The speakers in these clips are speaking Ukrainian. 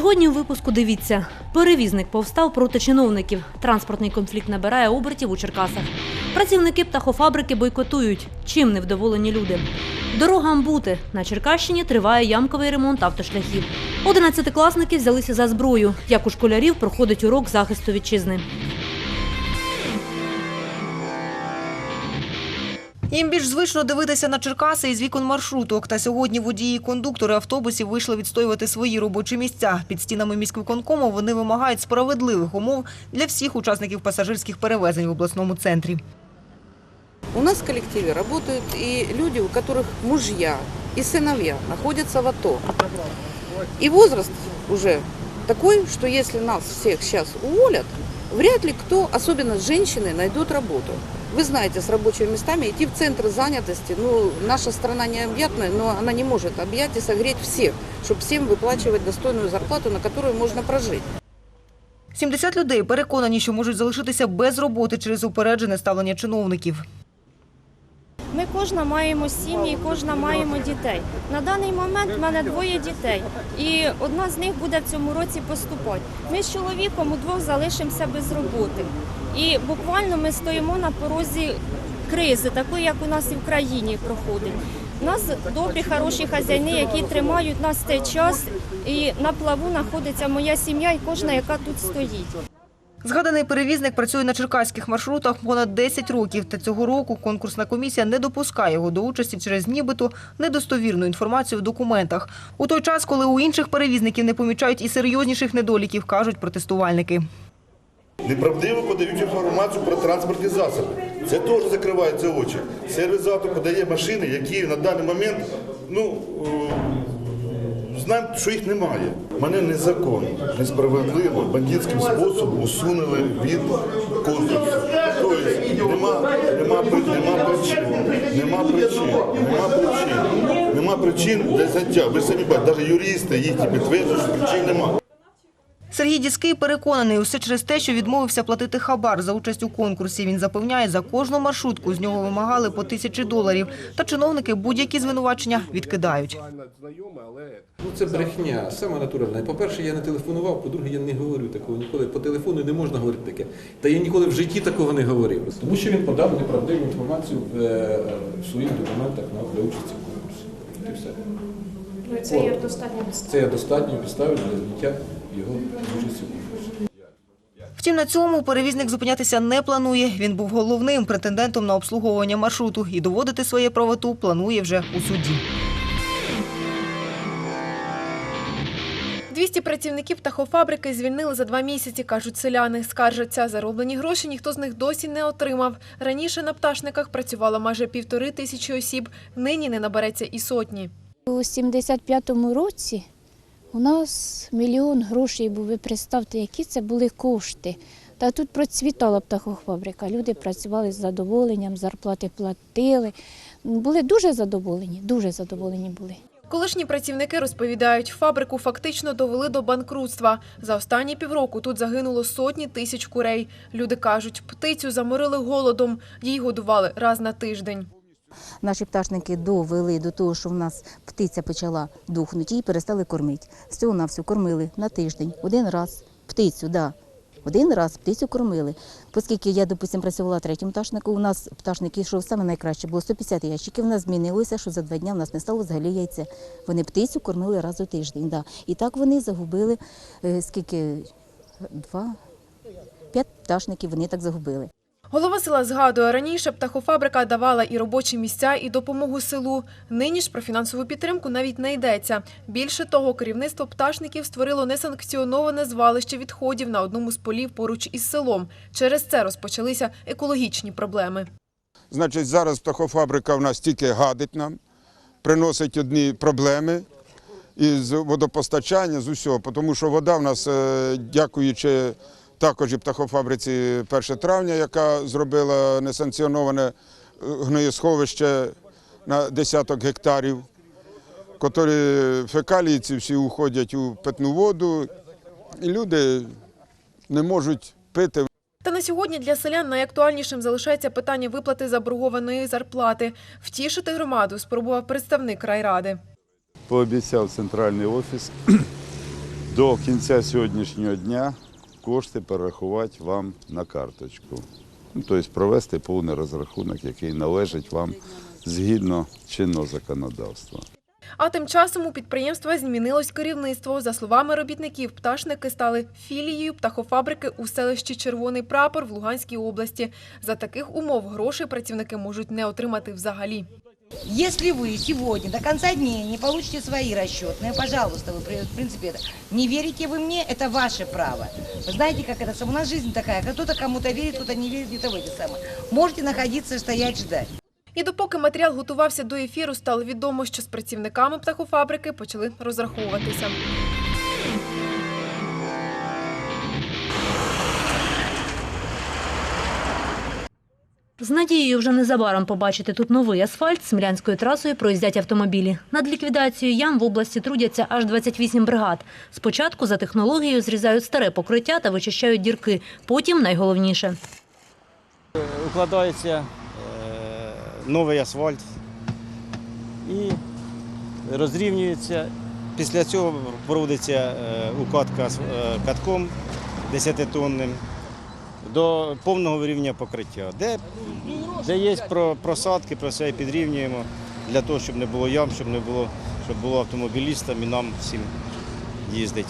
Сьогодні у випуску дивіться. Перевізник повстав проти чиновників. Транспортний конфлікт набирає обертів у Черкасах. Працівники птахофабрики бойкотують. Чим невдоволені люди. Дорогам бути. На Черкащині триває ямковий ремонт автошляхів. Одинадцятикласники взялися за зброю. Як у школярів проходить урок захисту вітчизни. Їм більш звично дивитися на Черкаси із вікон маршруток. Та сьогодні водії і кондуктори автобусів вийшли відстоювати свої робочі місця. Під стінами міськвиконкому вони вимагають справедливих умов для всіх учасників пасажирських перевезень в обласному центрі. У нас в коллективе работают и люди, у которых мужья и сыновья находятся в АТО. И возраст уже такой, что если нас всех сейчас уволят, вряд ли кто, особенно женщины, найдут работу. Вы знаете, с рабочими местами идти в центр занятости, ну, наша страна необъятная, но она не может объять и согреть всех, чтобы всем выплачивать достойную зарплату, на которую можно прожить. 70 людей переконані, що можуть залишитися без роботи через упереджене ставлення чиновників. Ми кожна маємо сім'ї, кожна маємо дітей. На даний момент в мене двоє дітей, і одна з них буде в цьому році поступати. Ми з чоловіком удвох залишимося без роботи. І буквально ми стоїмо на порозі кризи, такої, як у нас і в країні проходить. У нас добрі, хороші хазяїни, які тримають нас цей час, і на плаву знаходиться моя сім'я і кожна, яка тут стоїть. Згаданий перевізник працює на черкаських маршрутах понад 10 років. Та цього року конкурсна комісія не допускає його до участі через нібито недостовірну інформацію в документах. У той час, коли у інших перевізників не помічають і серйозніших недоліків, кажуть протестувальники. Неправдиво подають інформацію про транспортні засоби. Це теж закривається очі. Сервізатор подає машини, які на даний момент, ну, е, знаємо, що їх немає. Мене незаконно, несправедливо, бандитським способом усунули від конкурсу. Тобто нема, нема, нема причин, нема причин, нема причин, нема причин для зняття. Ви самі бачите, навіть юристи їх підтверджують, що причин немає. Сергій Діский переконаний, усе через те, що відмовився платити хабар за участь у конкурсі. Він запевняє, за кожну маршрутку з нього вимагали по тисячі доларів. Та чиновники будь-які звинувачення відкидають. Ну це брехня, саме натуральна. По-перше, я не телефонував, по-друге, я не говорю такого ніколи. По телефону не можна говорити таке. Та я ніколи в житті такого не говорив. Тому що він подав неправдиву інформацію в, е, в своїх документах на для участі в конкурсі. Ну, Це є достатньо Це є достатньою підставою для зняття його в конкурсі. Втім, на цьому перевізник зупинятися не планує. Він був головним претендентом на обслуговування маршруту і доводити своє правоту планує вже у суді. 200 працівників птахофабрики звільнили за два місяці, кажуть селяни. Скаржаться, зароблені гроші ніхто з них досі не отримав. Раніше на пташниках працювало майже півтори тисячі осіб, нині не набереться і сотні. У 75-му році у нас мільйон грошей був. Ви представте, які це були кошти. Та тут процвітала птахофабрика. Люди працювали з задоволенням, зарплати платили. Були дуже задоволені, дуже задоволені були. Колишні працівники розповідають, фабрику фактично довели до банкрутства. За останні півроку тут загинуло сотні тисяч курей. Люди кажуть, птицю заморили голодом, їй годували раз на тиждень. Наші пташники довели до того, що в нас птиця почала духнути, її перестали кормити. З цього на все кормили на тиждень, один раз птицю, да. Один раз птицю кормили. Оскільки я, допустимо, працювала в третьому пташнику, у нас пташник йшов саме найкраще, було 150 ящиків. У нас змінилося, що за два дні в нас не стало взагалі яйця. Вони птицю кормили раз у тиждень. Да. І так вони загубили е, скільки два, п'ять пташників вони так загубили. Голова села згадує, раніше птахофабрика давала і робочі місця, і допомогу селу. Нині ж про фінансову підтримку навіть не йдеться. Більше того, керівництво пташників створило несанкціоноване звалище відходів на одному з полів поруч із селом. Через це розпочалися екологічні проблеми. Значить, зараз птахофабрика в нас тільки гадить нам, приносить одні проблеми із водопостачання, з усього, тому що вода в нас, е, дякуючи також і птахофабриці 1 травня, яка зробила несанкціоноване е, гноєсховище на десяток гектарів, котрі фекалії ці всі уходять у питну воду, і люди не можуть пити. Та на сьогодні для селян найактуальнішим залишається питання виплати заборгованої зарплати. Втішити громаду спробував представник райради. пообіцяв центральний офіс до кінця сьогоднішнього дня кошти перерахувати вам на карточку. Ну, тобто провести повний розрахунок, який належить вам згідно чинного законодавства. А тим часом у підприємства змінилось керівництво. За словами робітників, пташники стали філією птахофабрики у селищі Червоний Прапор в Луганській області. За таких умов грошей працівники можуть не отримати взагалі. Если вы сегодня до конца дней не получите свои расчетные, пожалуйста, вы, при- в принципе, это, не верите вы мне, это ваше право. Вы знаете, как это, у нас жизнь такая, кто-то кому-то верит, кто-то не верит, где-то в эти самые. Можете находиться, стоять, ждать. І допоки матеріал готувався до ефіру, стало відомо, що з працівниками птахофабрики почали розраховуватися. З надією вже незабаром побачити тут новий асфальт смілянською трасою проїздять автомобілі. Над ліквідацією ям в області трудяться аж 28 бригад. Спочатку за технологією зрізають старе покриття та вичищають дірки. Потім найголовніше. укладається е, новий асфальт і розрівнюється. Після цього проводиться е, укладка е, катком 10-тонним до повного рівня покриття. Де, де є просадки, про все підрівнюємо для того, щоб не було ям, щоб не було, щоб було автомобілістам і нам всім їздити.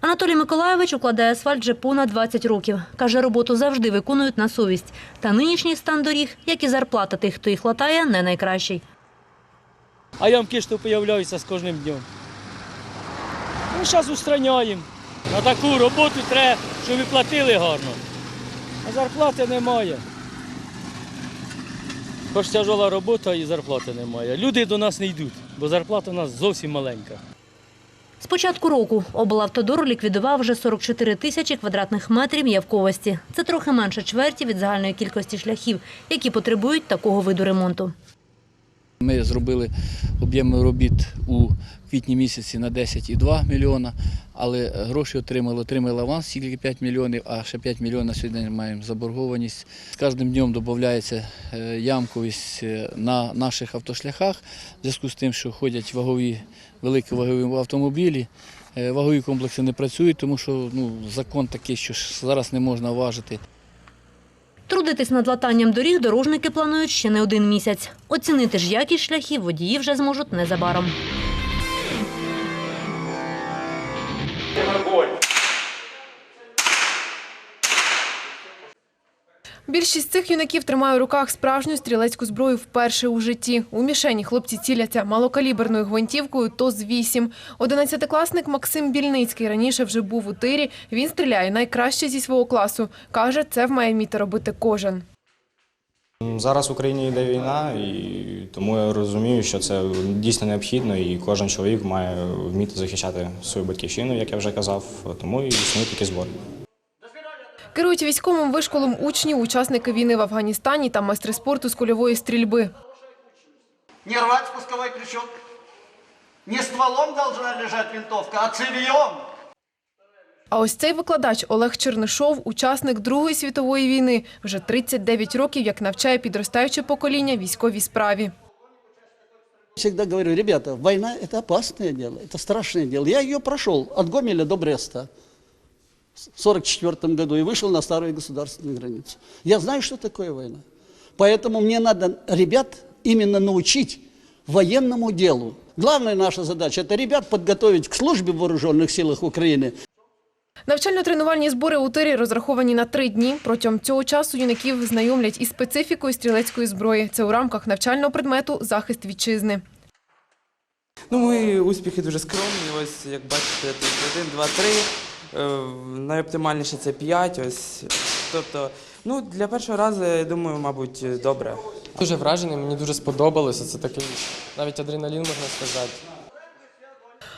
Анатолій Миколайович укладає асфальт вже понад 20 років. Каже, роботу завжди виконують на совість. Та нинішній стан доріг, як і зарплата тих, хто їх латає, не найкращий. а ямки що появляються з кожним днем. Ну, зараз устраняємо. На таку роботу треба, щоб і платили гарно. А зарплати немає. Хоч тяжела робота і зарплати немає. Люди до нас не йдуть, бо зарплата у нас зовсім маленька. З початку року облавтодор ліквідував вже 44 тисячі квадратних метрів явковості. Це трохи менше чверті від загальної кількості шляхів, які потребують такого виду ремонту. Ми зробили об'єми робіт у квітні місяці на 10,2 мільйона, але гроші отримали. Отримали аванс тільки 5 мільйонів, а ще 5 мільйонів сьогодні маємо заборгованість. З кожним днем додається е, ямковість е, на наших автошляхах, в зв'язку з тим, що ходять вагові, великі вагові автомобілі. Е, Вагові комплекси не працюють, тому що ну, закон такий, що зараз не можна важити. Трудитись над латанням доріг дорожники планують ще не один місяць. Оцінити ж якість шляхів водії вже зможуть незабаром. Більшість цих юнаків тримає у руках справжню стрілецьку зброю вперше у житті. У мішені хлопці ціляться малокаліберною гвинтівкою ТОЗ-8. Одинадцятикласник Максим Більницький раніше вже був у тирі. Він стріляє найкраще зі свого класу. Каже, це вмає вміти робити кожен. Зараз в Україні йде війна, і тому я розумію, що це дійсно необхідно, і кожен чоловік має вміти захищати свою батьківщину, як я вже казав, тому і існують такі збори. Керують військовим вишколом учнів, учасники війни в Афганістані та майстри спорту з кульової стрільби. Не рвать спусковой крючок. Не стволом должна лежать винтовка, а цевьем. А ось цей викладач Олег Чернишов, учасник Другої світової війни, вже 39 років, як навчає підростаюче покоління військовій справі. Всегда говорю, ребята, война – это опасное дело, это страшное дело. Я ее прошел от Гомеля до Бреста 1944 году и вышел на старую государственную границу. Я знаю, что такое война. Поэтому мне надо ребят именно научить военному делу. Главная наша задача – это ребят подготовить к службе в вооруженных силах Украины, Навчально-тренувальні збори у тирі розраховані на три дні. Протягом цього часу юнаків знайомлять із специфікою стрілецької зброї. Це у рамках навчального предмету захист вітчизни. Ну, мої успіхи дуже скромні. Ось як бачите, тут один, два, три. Е, Найоптимальніше це п'ять. Ось. Тобто, ну, для першого разу, я думаю, мабуть, добре. Дуже вражений, мені дуже сподобалося. Це такий навіть адреналін, можна сказати.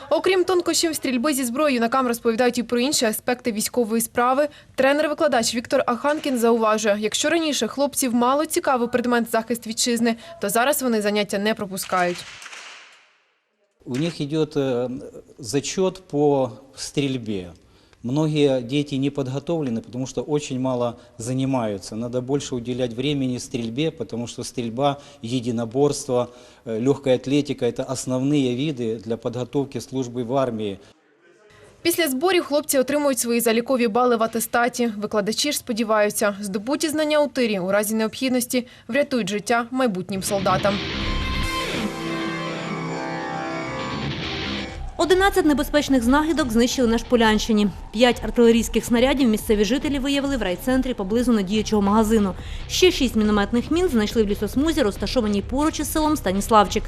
Окрім тонкощів стрільби зі зброєю, юнакам розповідають і про інші аспекти військової справи. Тренер-викладач Віктор Аханкін зауважує, якщо раніше хлопців мало цікавий предмет захист вітчизни, то зараз вони заняття не пропускають. У них идет э, зачет по стрельбе. Многие дети не подготовлены, потому что очень мало занимаются. Надо больше уделять времени стрельбе, потому что стрельба, единоборство, э, легкая атлетика – это основные виды для подготовки службы в армии. Після зборів хлопці отримують свої залікові бали в атестаті. Викладачі ж сподіваються, здобуті знання у тирі у разі необхідності врятують життя майбутнім солдатам. 11 небезпечних знахідок знищили на Шполянщині. П'ять артилерійських снарядів місцеві жителі виявили в райцентрі поблизу надіючого магазину. Ще шість мінометних мін знайшли в лісосмузі, розташованій поруч із селом Станіславчик.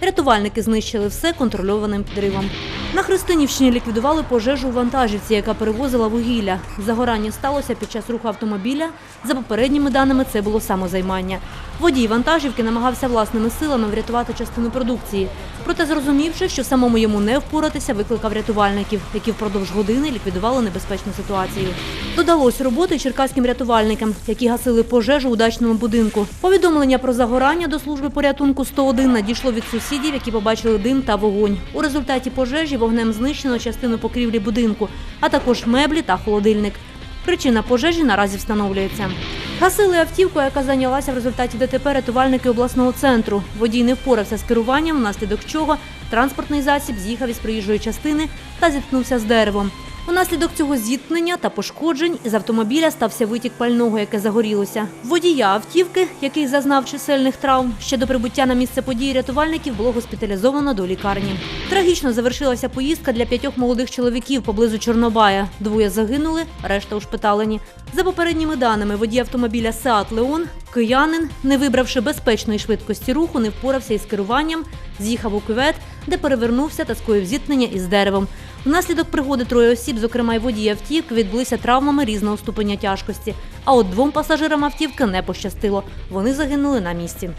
Рятувальники знищили все контрольованим підривом. На Христинівщині ліквідували пожежу у вантажівці, яка перевозила вугілля. Загорання сталося під час руху автомобіля. За попередніми даними, це було самозаймання. Водій вантажівки намагався власними силами врятувати частину продукції. Проте, зрозумівши, що самому йому не впоратися, викликав рятувальників, які впродовж години ліквідували небезпечну ситуацію. Додалось роботи черкаським рятувальникам, які гасили пожежу у дачному будинку. Повідомлення про загорання до служби порятунку 101 надійшло від сусідів, які побачили дим та вогонь. У результаті пожежі вогнем знищено частину покрівлі будинку, а також меблі та холодильник. Причина пожежі наразі встановлюється. Гасили автівку, яка зайнялася в результаті ДТП рятувальники обласного центру. Водій не впорався з керуванням, внаслідок чого транспортний засіб з'їхав із проїжджої частини та зіткнувся з деревом. Унаслідок цього зіткнення та пошкоджень із автомобіля стався витік пального, яке загорілося. Водія автівки, який зазнав чисельних травм, ще до прибуття на місце події рятувальників було госпіталізовано до лікарні. Трагічно завершилася поїздка для п'ятьох молодих чоловіків поблизу Чорнобая. Двоє загинули, решта ушпиталені. За попередніми даними, водій автомобіля Сеат Леон, киянин, не вибравши безпечної швидкості руху, не впорався із керуванням, з'їхав у кювет, де перевернувся та скоїв зіткнення із деревом. Внаслідок пригоди троє осіб, зокрема й водій автівки, відбулися травмами різного ступеня тяжкості. А от двом пасажирам автівки не пощастило. Вони загинули на місці.